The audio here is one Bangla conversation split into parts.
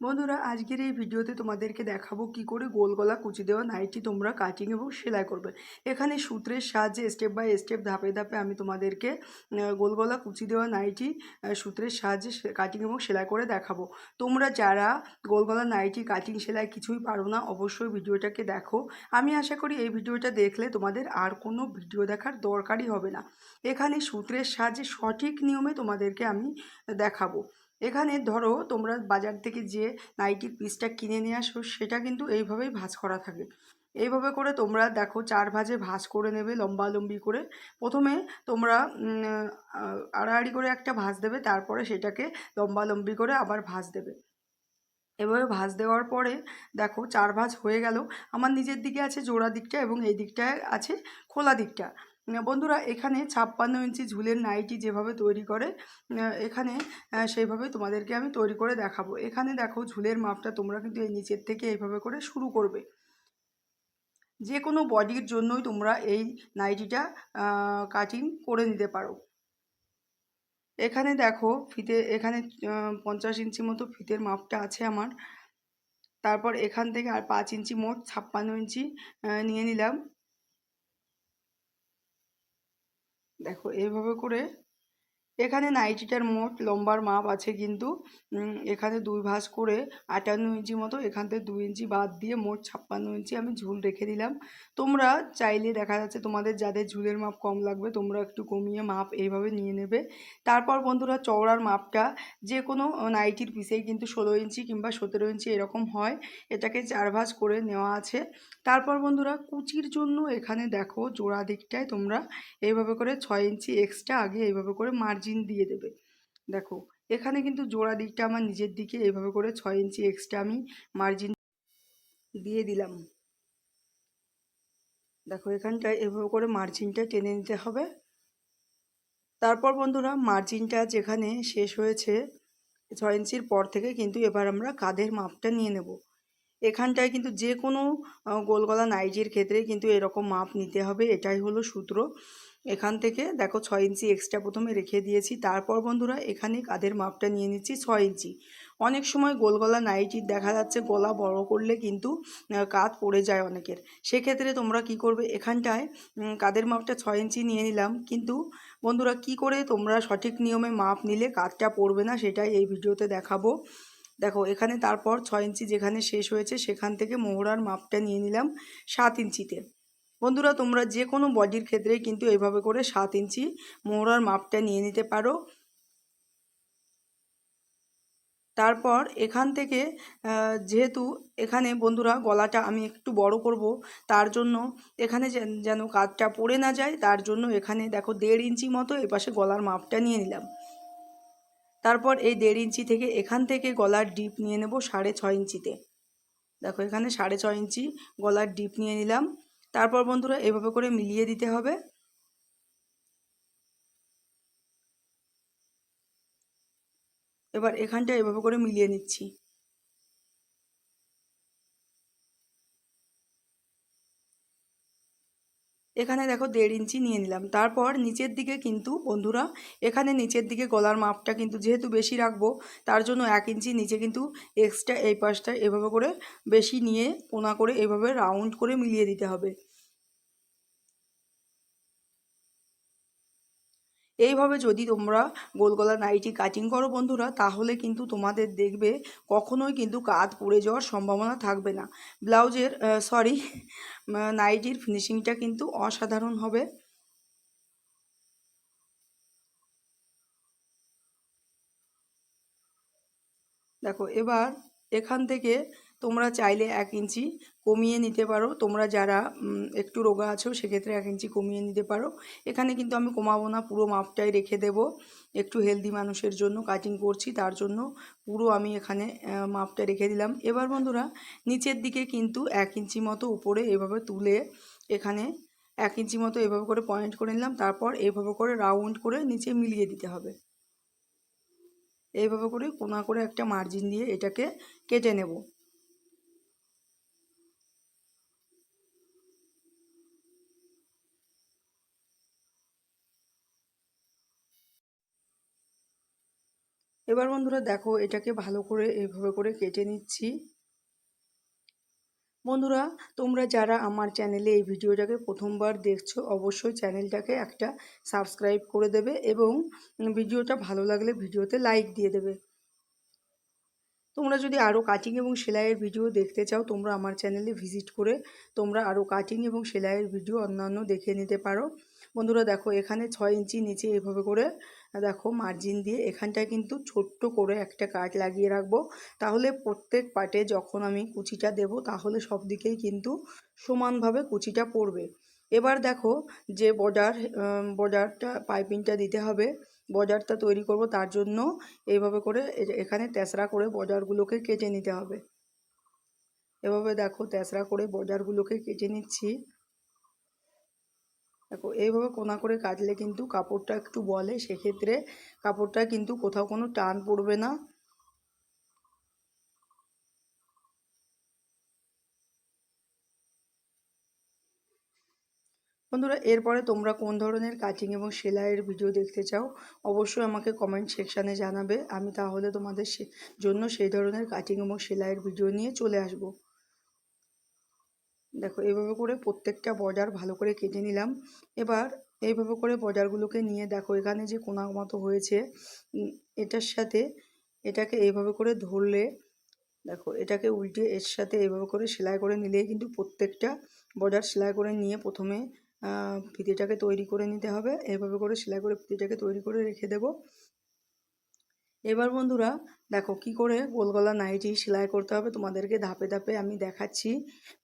বন্ধুরা, আজকের এই ভিডিওতে তোমাদেরকে দেখাবো কি করে গোল গলা কুচি দেওয়া নাইটি তোমরা কাটিং এবং সেলাই করবে। এখানে সূত্রের সাহায্যে স্টেপ বাই স্টেপ ধাপে ধাপে আমি তোমাদেরকে গোল গলা কুচি দেওয়া নাইটি সূত্রের সাহায্যে কাটিং এবং সেলাই করে দেখাবো। তোমরা যারা গোল গলা নাইটি, কাটিং, সেলাই কিছুই পারো না, অবশ্যই ভিডিওটাকে দেখো। আমি আশা করি এই ভিডিওটা দেখলে তোমাদের আর কোনো ভিডিও দেখার দরকারই হবে না। এখানে সূত্রের সাহায্যে সঠিক নিয়মে তোমাদেরকে আমি দেখাবো। এখানে ধরো তোমরা বাজার থেকে যে নাইটির পিসটা কিনে নিয়ে আসো, সেটা কিন্তু এইভাবেই ভাঁজ করা থাকে। এইভাবে করে তোমরা দেখো চার ভাঁজে ভাঁজ করে নেবে লম্বালম্বি করে। প্রথমে তোমরা আড়াআড়ি করে একটা ভাঁজ দেবে, তারপরে সেটাকে লম্বালম্বি করে আবার ভাঁজ দেবে। এভাবে ভাঁজ দেওয়ার পরে দেখো চার ভাঁজ হয়ে গেল। আমার নিজের দিকে আছে জোড়া দিকটা এবং এই দিকটায় আছে খোলা দিকটা। বন্ধুরা, এখানে ছাপ্পান্ন ইঞ্চি ঝুলের নাইটি যেভাবে তৈরি করে এখানে সেইভাবে তোমাদেরকে আমি তৈরি করে দেখাবো। এখানে দেখো, ঝুলের মাপটা তোমরা কিন্তু এই নিচের থেকে এইভাবে করে শুরু করবে। যে কোনো বডির জন্যই তোমরা এই নাইটিটা কাটিং করে নিতে পারো। এখানে দেখো, ফিতে, এখানে পঞ্চাশ ইঞ্চি মতো ফিতের মাপটা আছে আমার। তারপর এখান থেকে আর পাঁচ ইঞ্চি মোট ছাপ্পান্ন ইঞ্চি নিয়ে নিলাম। দেখো এইভাবে করে এখানে নাইটিটার মোট লম্বার মাপ আছে কিন্তু এখানে দুই ভাঁজ করে আটান্ন ইঞ্চি মতো, এখান থেকে দুই ইঞ্চি বাদ দিয়ে মোট ছাপ্পান্ন ইঞ্চি আমি ঝুল রেখে দিলাম। তোমরা চাইলে দেখা যাচ্ছে তোমাদের যাদের ঝুলের মাপ কম লাগবে, তোমরা একটু কমিয়ে মাপ এইভাবে নিয়ে নেবে। তারপর বন্ধুরা চওড়ার মাপটা যে কোনো নাইটির পিসেই কিন্তু ষোলো ইঞ্চি কিংবা সতেরো ইঞ্চি এরকম হয়, এটাকে চার ভাঁজ করে নেওয়া আছে। তারপর বন্ধুরা কুচির জন্য এখানে দেখো জোড়া দিকটায় তোমরা এইভাবে করে ছয় ইঞ্চি এক্সট্রা আগে এইভাবে করে মার্জিন দিয়ে দেবে। দেখো এখানে কিন্তু জোড়া দিকটা আমার নিজের দিকে এইভাবে করে ছয় ইঞ্চি এক্সট্রা আমি মার্জিন দিয়ে দিলাম। দেখো এখানটায় এভাবে করে মার্জিনটা টেনে নিতে হবে। তারপর বন্ধুরা মার্জিনটা যেখানে শেষ হয়েছে ছয় ইঞ্চির পর থেকে কিন্তু এবার আমরা কাঁধের মাপটা নিয়ে নেব। এখানটায় কিন্তু যে কোনো আহ, গোল নাইটির ক্ষেত্রে কিন্তু এরকম মাপ নিতে হবে এটাই হলো সূত্র। এখান থেকে দেখো ছয় ইঞ্চি এক্সট্রা প্রথমে রেখে দিয়েছি। তারপর বন্ধুরা এখানে কাঁধের মাপটা নিয়ে নিচ্ছি ছয় ইঞ্চি। অনেক সময় গোলগলা নাইটির দেখা যাচ্ছে গলা বড় করলে কিন্তু কাঁধ পড়ে যায় অনেকের। সেক্ষেত্রে তোমরা কি করবে? এখানটায় কাঁধের মাপটা ছয় ইঞ্চি নিয়ে নিলাম। কিন্তু বন্ধুরা কি করে তোমরা সঠিক নিয়মে মাপ নিলে কাঁধটা পড়বে না সেটাই এই ভিডিওতে দেখাবো। দেখো এখানে তারপর ছয় ইঞ্চি যেখানে শেষ হয়েছে সেখান থেকে মোহরার মাপটা নিয়ে নিলাম সাত ইঞ্চিতে। বন্ধুরা, তোমরা যে কোনো বডির ক্ষেত্রে কিন্তু এইভাবে করে সাত ইঞ্চি মোহরার মাপটা নিয়ে নিতে পারো। তারপর এখান থেকে যেহেতু এখানে বন্ধুরা গলাটা আমি একটু বড় করব, তার জন্য এখানে যেন- কাঠটা পড়ে না যায়, তার জন্য এখানে দেখো দেড় ইঞ্চি মতো এপাশে গলার মাপটা নিয়ে নিলাম। তারপর এই দেড় ইঞ্চি থেকে এখান থেকে গলার ডিপ নিয়ে নেব সাড়ে ছয় ইঞ্চিতে। দেখো এখানে সাড়ে ছয় ইঞ্চি গলার ডিপ নিয়ে নিলাম। তারপর বন্ধুরা এভাবে করে মিলিয়ে দিতে হবে। এবার এখানটা এভাবে করে মিলিয়ে নিচ্ছি। এখানে দেখো দেড় ইঞ্চি নিয়ে নিলাম। তারপর নিচের দিকে কিন্তু বন্ধুরা, এখানে নিচের দিকে গলার মাপটা কিন্তু যেহেতু বেশি রাখব, তার জন্য এক ইঞ্চি নিচে কিন্তু এক্সট্রা এই পাশটা এভাবে করে বেশি নিয়ে কোনা করে এভাবে রাউন্ড করে মিলিয়ে দিতে হবে। এইভাবে যদি তোমরা গোল গলা নাইটি কাটিং করো বন্ধুরা, তাহলে কিন্তু তোমাদের দেখবে কখনোই কিন্তু কাত পড়ে যাওয়ার সম্ভাবনা থাকবে না। ব্লাউজের সরি নাইটির ফিনিশিংটা কিন্তু অসাধারণ হবে। দেখো, এবার এখান থেকে তোমরা চাইলে এক ইঞ্চি কমিয়ে নিতে পারো। তোমরা যারা একটু রোগা আছো, সেক্ষেত্রে এক ইঞ্চি কমিয়ে নিতে পারো। এখানে কিন্তু আমি কমাবো না, পুরো মাপটাই রেখে দেব। একটু হেলদি মানুষের জন্য কাটিং করছি, তার জন্য পুরো আমি এখানে মাপটা রেখে দিলাম। এবার বন্ধুরা, নিচের দিকে কিন্তু এক ইঞ্চি মতো উপরে এভাবে তুলে এখানে এক ইঞ্চি মতো এভাবে করে পয়েন্ট করে নিলাম। তারপর এভাবে করে রাউন্ড করে নিচে মিলিয়ে দিতে হবে। এইভাবে করে কোনা করে একটা মার্জিন দিয়ে এটাকে কেটে নেব। এবার বন্ধুরা দেখো, এটাকে ভালো করে এইভাবে করে কেটে নিচ্ছি। বন্ধুরা, তোমরা যারা আমার চ্যানেলে এই ভিডিওটাকে প্রথমবার দেখছ, অবশ্যই চ্যানেলটাকে একটা সাবস্ক্রাইব করে দেবে এবং ভিডিওটা ভালো লাগলে ভিডিওতে লাইক দিয়ে দেবে। তোমরা যদি আরও কাটিং এবং সেলাইয়ের ভিডিও দেখতে চাও, তোমরা আমার চ্যানেলে ভিজিট করে তোমরা আরও কাটিং এবং সেলাইয়ের ভিডিও অন্যান্য দেখে নিতে পারো। বন্ধুরা দেখো, এখানে ছয় ইঞ্চি নিচে এভাবে করে, দেখো মার্জিন দিয়ে এখানটায় কিন্তু ছোট্ট করে একটা কাট লাগিয়ে রাখব। তাহলে প্রত্যেক পাটে যখন আমি কুচিটা দেব, তাহলে সব দিকেই কিন্তু সমানভাবে কুচিটা পড়বে। এবার দেখো, যে বর্ডার বর্ডারটা, পাইপিংটা দিতে হবে, বর্ডারটা তৈরি করব, তার জন্য এইভাবে করে এখানে তেসরা করে বর্ডারগুলোকে কেটে নিতে হবে। এভাবে দেখো, তেসরা করে বর্ডারগুলোকে কেটে নিচ্ছি। দেখো, এইভাবে কোনা করে কাটলে কিন্তু কাপড়টা একটু বলে, সেক্ষেত্রে কাপড়টা কিন্তু কোথাও কোনো টান পড়বে না। বন্ধুরা, এরপরে তোমরা কোন ধরনের কাটিং এবং সেলাইয়ের ভিডিও দেখতে চাও, অবশ্যই আমাকে কমেন্ট সেকশানে জানাবে। আমি তাহলে তোমাদের জন্য সেই ধরনের কাটিং এবং সেলাইয়ের ভিডিও নিয়ে চলে আসব। দেখো, এইভাবে করে প্রত্যেকটা বর্ডার ভালো করে কেটে নিলাম। এবার এইভাবে করে বর্ডারগুলোকে নিয়ে দেখো, এখানে যে কোনা মতো হয়েছে এটার সাথে এটাকে এইভাবে করে ধরলে, দেখো, এটাকে উল্টে এর সাথে এইভাবে করে সেলাই করে নিলেই কিন্তু প্রত্যেকটা বর্ডার সেলাই করে নিয়ে প্রথমে ফিতেটাকে তৈরি করে নিতে হবে। এভাবে করে সেলাই করে ফিতেটাকে তৈরি করে রেখে দেব। এবার বন্ধুরা দেখো কি করে গোল গলা নাইটি সেলাই করতে হবে তোমাদেরকে ধাপে ধাপে আমি দেখাচ্ছি।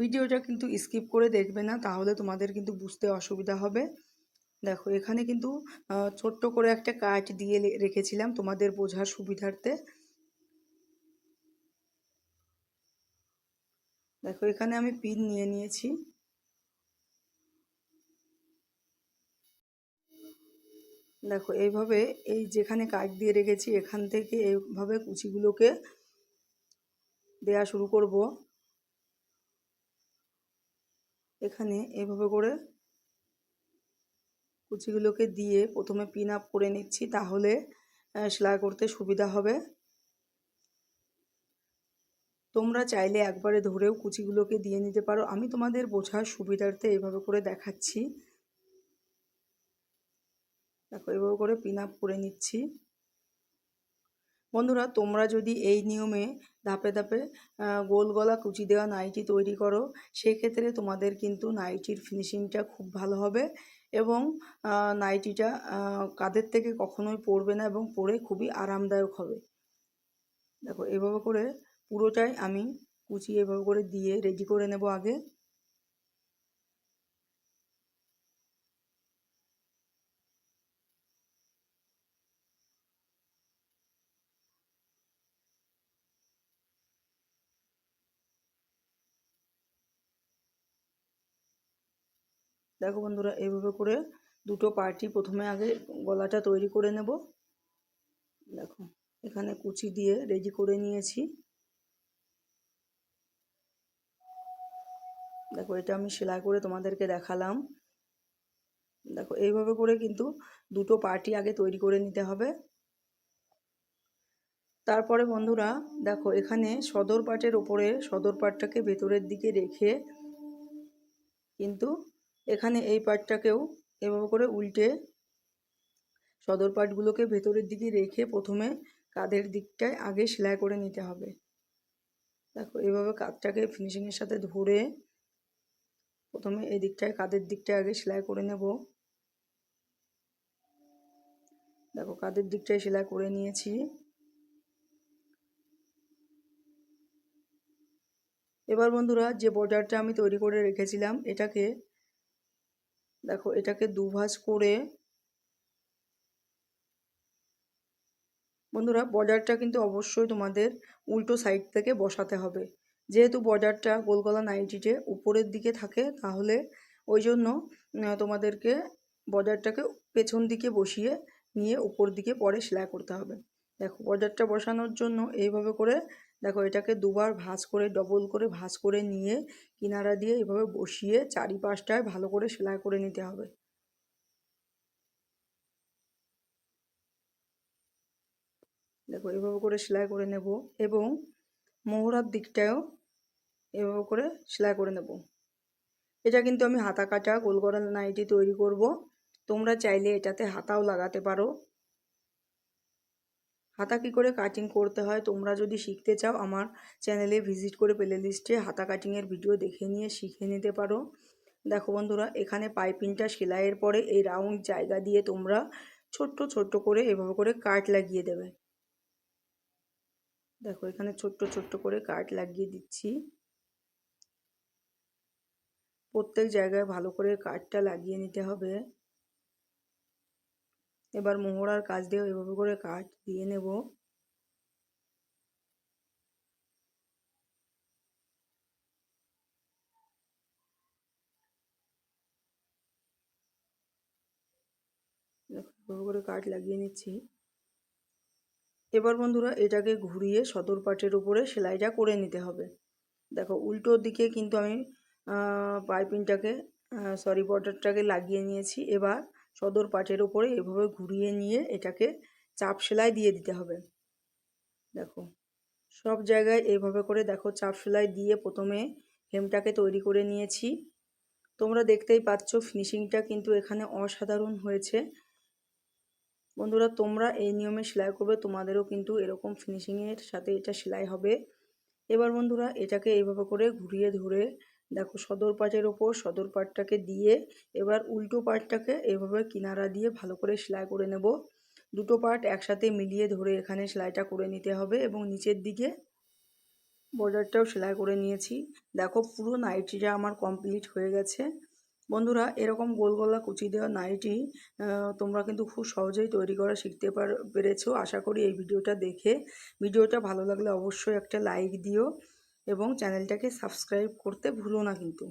ভিডিওটা কিন্তু স্কিপ করে দেখবে না, তাহলে তোমাদের কিন্তু বুঝতে অসুবিধা হবে। দেখো এখানে কিন্তু ছোট্ট করে একটা কাট দিয়ে রেখেছিলাম তোমাদের বোঝার সুবিধার্থে। দেখো এখানে আমি পিন নিয়ে নিয়েছি। দেখো, এইভাবে এই যেখানে কাট দিয়ে রেখেছি, এখান থেকে এইভাবে কুচিগুলোকে দেয়া শুরু করব। এখানে এভাবে করে কুচিগুলোকে দিয়ে প্রথমে পিন আপ করে নিচ্ছি, তাহলে সেলাই করতে সুবিধা হবে। তোমরা চাইলে একবারে ধরেও কুচিগুলোকে দিয়ে নিতে পারো। আমি তোমাদের বোঝার সুবিধার্থে এইভাবে করে দেখাচ্ছি। দেখো, এভাবে করে পিন আপ করে নিচ্ছি। বন্ধুরা, তোমরা যদি এই নিয়মে ধাপে ধাপে গোল গলা কুচি দেওয়া নাইটি তৈরি করো, সেক্ষেত্রে তোমাদের কিন্তু নাইটির ফিনিশিংটা খুব ভালো হবে এবং নাইটিটা কাদের থেকে কখনোই পড়বে না এবং পরে খুবই আরামদায়ক হবে। দেখো, এভাবে করে পুরোটাই আমি কুচি এভাবে করে দিয়ে রেডি করে নেব আগে। দেখো বন্ধুরা এইভাবে করে দুটো পার্টি প্রথমে আগে গলাটা তৈরি করে নেব। দেখো, এখানে কুচি দিয়ে রেডি করে নিয়েছি। দেখো, এটা আমি সেলাই করে তোমাদেরকে দেখালাম। দেখো, এইভাবে করে কিন্তু দুটো পার্টি আগে তৈরি করে নিতে হবে। তারপরে বন্ধুরা, দেখো, এখানে সদর পাটের ওপরে সদর পাটটাকে ভেতরের দিকে রেখে কিন্তু এখানে এই পার্টটাকেও এভাবে করে উল্টে সদর পাটগুলোকে ভেতরের দিকে রেখে প্রথমে কাঁধের দিকটায় আগে সেলাই করে নিতে হবে। দেখো এইভাবে কাঁধটাকে ফিনিশিংয়ের সাথে ধরে প্রথমে এই দিকটায়, কাঁধের দিকটায় আগে সেলাই করে নেব। দেখো, কাঁধের দিকটায় সেলাই করে নিয়েছি। এবার বন্ধুরা, যে বর্ডারটা আমি তৈরি করে রেখেছিলাম, এটাকে দেখো, এটাকে দুভাজ করে বন্ধুরা, বর্ডারটা কিন্তু অবশ্যই তোমাদের উল্টো সাইড থেকে বসাতে হবে। যেহেতু বর্ডারটা গোলগলা নাইটিতে উপরের দিকে থাকে, তাহলে ওই জন্য তোমাদেরকে বর্ডারটাকে পেছন দিকে বসিয়ে নিয়ে উপর দিকে পরে সেলাই করতে হবে। দেখো, বর্ডারটা বসানোর জন্য এইভাবে করে দেখো, এটাকে দুবার ভাঁজ করে ডবল করে ভাঁজ করে নিয়ে কিনারা দিয়ে এভাবে বসিয়ে চারিপাশটায় ভালো করে সেলাই করে নিতে হবে। দেখো, এভাবে করে সেলাই করে নেব এবং মোহরার দিকটাও এভাবে করে সেলাই করে নেব। এটা কিন্তু আমি হাতা কাটা গোল নাইটি তৈরি করব। তোমরা চাইলে এটাতে হাতাও লাগাতে পারো। হাতা কী করে কাটিং করতে হয়? তোমরা যদি শিখতে চাও, আমার চ্যানেলে ভিজিট করে প্লে লিস্টে হাতা কাটিংয়ের ভিডিও দেখে নিয়ে শিখে নিতে পারো। দেখো বন্ধুরা, এখানে পাইপিংটা সেলাইয়ের পরে এই রাউন্ড জায়গা দিয়ে তোমরা ছোট্ট ছোট্ট করে এভাবে করে কাট লাগিয়ে দেবে। দেখো, এখানে ছোট্ট ছোট্ট করে কাট লাগিয়ে দিচ্ছি। প্রত্যেক জায়গায় ভালো করে কাঠটা লাগিয়ে নিতে হবে। এবার মোহরার কাজ দিয়ে এভাবে করে কাঠ দিয়ে নেব। এভাবে করে কাঠ লাগিয়ে নিচ্ছি। এবার বন্ধুরা, এটাকে ঘুরিয়ে সদর পাটের উপরে সেলাইটা করে নিতে হবে। দেখো উল্টোর দিকে কিন্তু আমি পাইপিংটাকে সরি বর্ডারটাকে লাগিয়ে নিয়েছি। এবার সদর পাটের ওপরে এভাবে ঘুরিয়ে নিয়ে এটাকে চাপ সেলাই দিয়ে দিতে হবে। দেখো, সব জায়গায় এইভাবে করে দেখো চাপ সেলাই দিয়ে প্রথমে হেমটাকে তৈরি করে নিয়েছি। তোমরা দেখতেই পাচ্ছ ফিনিশিংটা কিন্তু এখানে অসাধারণ হয়েছে। বন্ধুরা, তোমরা এই নিয়মে সেলাই করবে, তোমাদেরও কিন্তু এরকম ফিনিশিংয়ের সাথে এটা সেলাই হবে। এবার বন্ধুরা, এটাকে এইভাবে করে ঘুরিয়ে ধরে দেখো সদর পাটের ওপর সদর পাটটাকে দিয়ে এবার উল্টো পাটটাকে এভাবে কিনারা দিয়ে ভালো করে সেলাই করে নেব। দুটো পার্ট একসাথে মিলিয়ে ধরে এখানে সেলাইটা করে নিতে হবে এবং নিচের দিকে বর্ডারটাও সেলাই করে নিয়েছি। দেখো পুরো নাইটিটা আমার কমপ্লিট হয়ে গেছে। বন্ধুরা, এরকম গোল গলা কুচি দেওয়া নাইটি তোমরা কিন্তু খুব সহজেই তৈরি করা শিখতে পার, পেরেছ। আশা করি এই ভিডিওটা দেখে, ভিডিওটা ভালো লাগলে অবশ্যই একটা লাইক দিও। এবং চ্যানেলটাকে সাবস্ক্রাইব করতে ভুলো না কিন্তু।